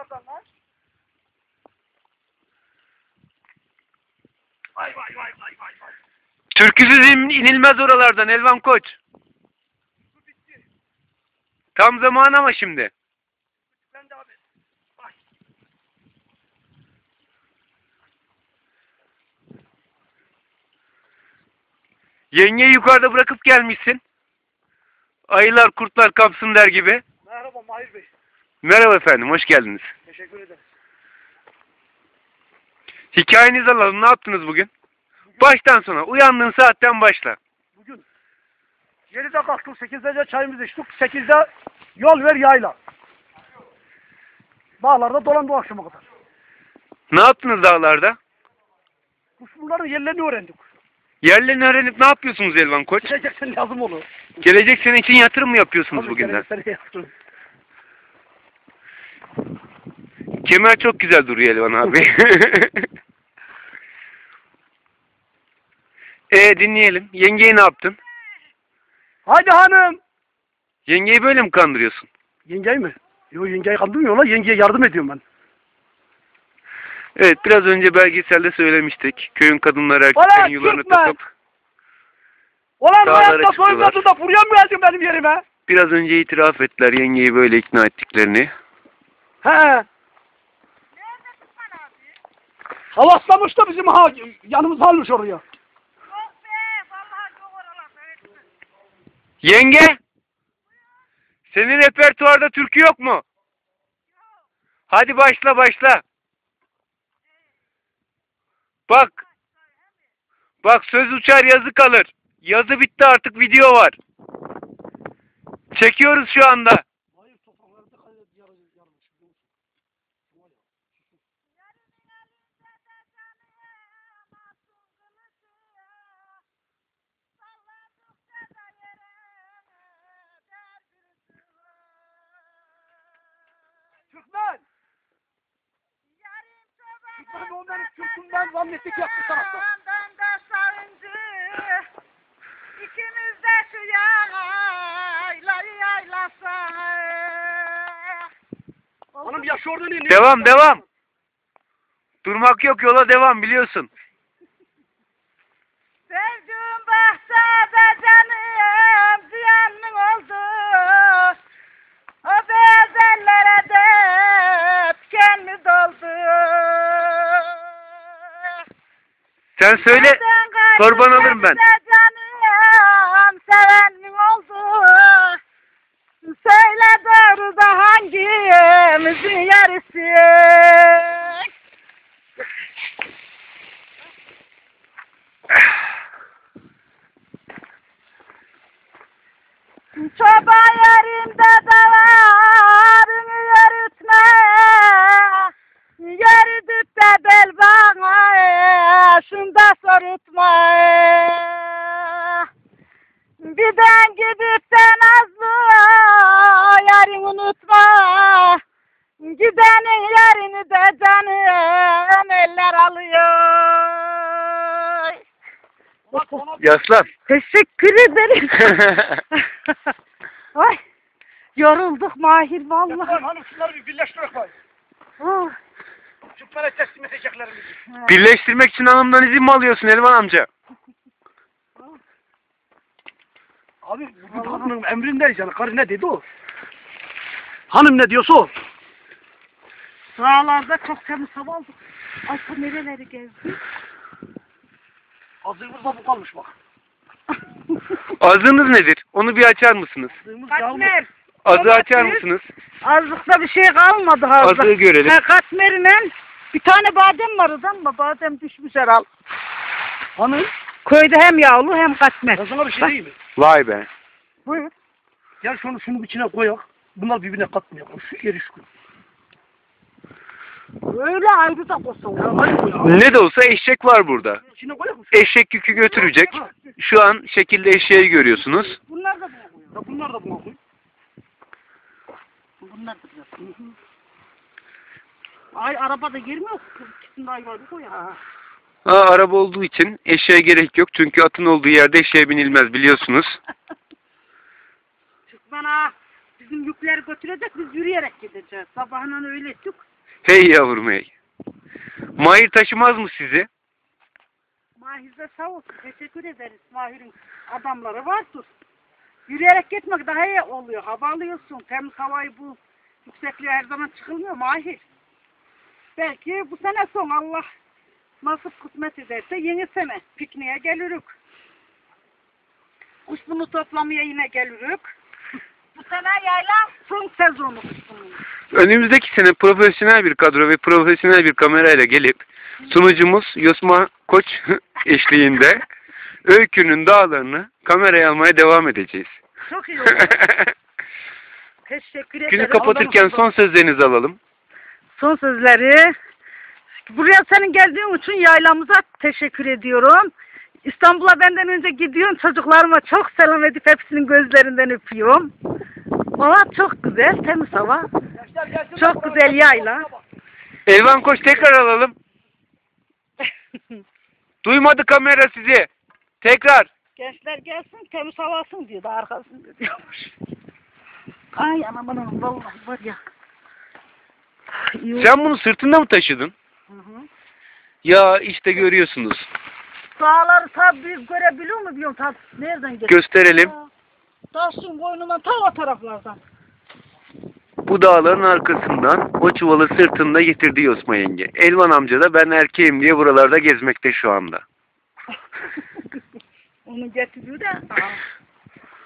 lan. Vay vay vay vay vay vay. Türküsüz in- inilmez oralardan Elvan Koç. Su bitti. Tam zamanı ama şimdi. Ben de abi. Vay. Yengeyi yukarıda bırakıp gelmişsin. Ayılar kurtlar kapsın der gibi. Merhaba Mahir Bey. Merhaba efendim hoş geldiniz. Teşekkür ederim. Hikayenizi alalım ne yaptınız bugün? Baştan sona uyandığın saatten başla. Bugün 7'de kalktık, 8'de çayımızı içtik, 8'de yol ver yayla. Dağlarda dolandı o akşama kadar. Ne yaptınız dağlarda? Kuşların yerlerini öğrendik. Yerlerini öğrenip ne yapıyorsunuz Elvan Koç? Geleceksen lazım olur. Gelecek sene için yatırım mı yapıyorsunuz Tabii bugünden? gelecek sene yaptım. Kemer çok güzel duruyor Elvan abi. e dinleyelim. Yengeyi ne yaptın? Hadi hanım. Yengeyi böyle mi kandırıyorsun? Yengey mi? Yok yengeyi kandırmıyor lan. Yengeye yardım ediyorum ben. Evet biraz önce belgeselde söylemiştik. Köyün kadınları erkeklerin yularını takıp Ulan Dağlara hayatta çıktılar. soyunmadı da buraya mı geldin benim yerime? biraz önce itiraf ettiler yengeyi böyle ikna ettiklerini. He. Havaslamış da bizim ha, yanımıza almış oraya. Yenge! Senin repertuarda türkü yok mu? Hadi başla başla. Bak. Bak söz uçar yazı kalır. Yazı bitti artık video var. Çekiyoruz şu anda. Türk'ümden zannettik yaptı tarafta. Yandan da sarıncı, ikimiz de şu yaylayı yaylasak. Hanım yaşı orada ne? Devam devam. Durmak yok yola devam biliyorsun. Sevdiğim bahçede Sen söyle. Torban alırım ben. Canım seven mi oldu? Söyle doğru da hangimizin yarısı? Çoban yerinde davarını Birden gidip de nazlı yarın unutma Gidenin yerini de canım eller alıyor Yaslan. Teşekkür ederim. Ay, yorulduk Mahir Vallahi. Hanım şunları bir birleştirek bak. Türkmen'e teslim edeceklerimizi. Birleştirmek için hanımdan izin mi alıyorsun Elvan amca? Abi bugün hanımın emrindeyiz yani. Karı ne dedi o? Hanım ne diyorsa o. Dağlarda çok temiz hava aldık. Ay bu nereleri gezdi? Azığımızda bu kalmış bak. Azınız nedir? Onu bir açar mısınız? Azığımız yağmur. Katmer. Azı açar Domates. mısınız? Azlıkta bir şey kalmadı hazır. Azığı görelim. Ha, katmerle bir tane badem var orada ama badem düşmüş herhal. Hanım Köyde hem yağlı hem katmer. sana bir şey diyeyim mi? Vay be. Buyur. Gel şunu şunun içine koyak. Bunlar birbirine katmıyor. Şu yeri şu. Öyle ayrı da koy. Ne de olsa eşek var burada. İçine koyak mı? Eşek yükü götürecek. Şu an şekilde eşeği görüyorsunuz. Bunlar da buna koyuyor. Ya bunlar da buna koy. Bunlar da biraz. Ay arabada girmiyor. Şimdi ayvarı koy. Ha. Ha, araba olduğu için eşeğe gerek yok. Çünkü atın olduğu yerde eşeğe binilmez biliyorsunuz. Çık bana. Bizim yükleri götürecek biz yürüyerek gideceğiz. Sabahından öyle ettik. Hey yavrum hey. Mahir taşımaz mı sizi? Mahir de sağ olsun. Teşekkür ederiz. Mahir'in adamları vardır. Yürüyerek gitmek daha iyi oluyor. Hava alıyorsun. Temiz havayı bu yüksekliğe her zaman çıkılmıyor Mahir. Belki bu sene son Allah nasip kısmet ederse yeni sene pikniğe geliriz. Kuş bunu toplamaya yine geliriz. bu sene yayla son sezonu kuşbunun. Önümüzdeki sene profesyonel bir kadro ve profesyonel bir kamerayla gelip sunucumuz Yosma Koç eşliğinde Öykü'nün dağlarını kameraya almaya devam edeceğiz. Çok iyi oldu. Teşekkür ederim. Günü kapatırken son sözlerinizi alalım. Son sözleri. Buraya senin geldiğin için yaylamıza teşekkür ediyorum. İstanbul'a benden önce gidiyorum. Çocuklarıma çok selam edip hepsinin gözlerinden öpüyorum. Hava çok güzel, temiz hava. Çok güzel yayla. Elvan Koç tekrar alalım. Duymadı kamera sizi. Tekrar. Gençler gelsin, temiz havasın diyor da arkasında diyormuş. Ay anam anam vallahi var ya. Sen bunu sırtında mı taşıdın? Ya işte görüyorsunuz. Dağları tabi görebiliyor mu biliyorum tabi. Nereden geliyor? Gösterelim. Taşın boynundan ta o taraflardan. Bu dağların arkasından o çuvalı sırtında getirdi Yosma yenge. Elvan amca da ben erkeğim diye buralarda gezmekte şu anda. Onu getiriyor da.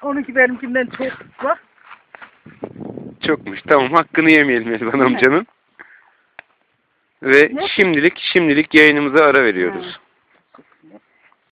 Onunki benimkinden çok var. Çokmuş. Tamam hakkını yemeyelim Elvan amcanın. Ve şimdilik şimdilik yayınımıza ara veriyoruz.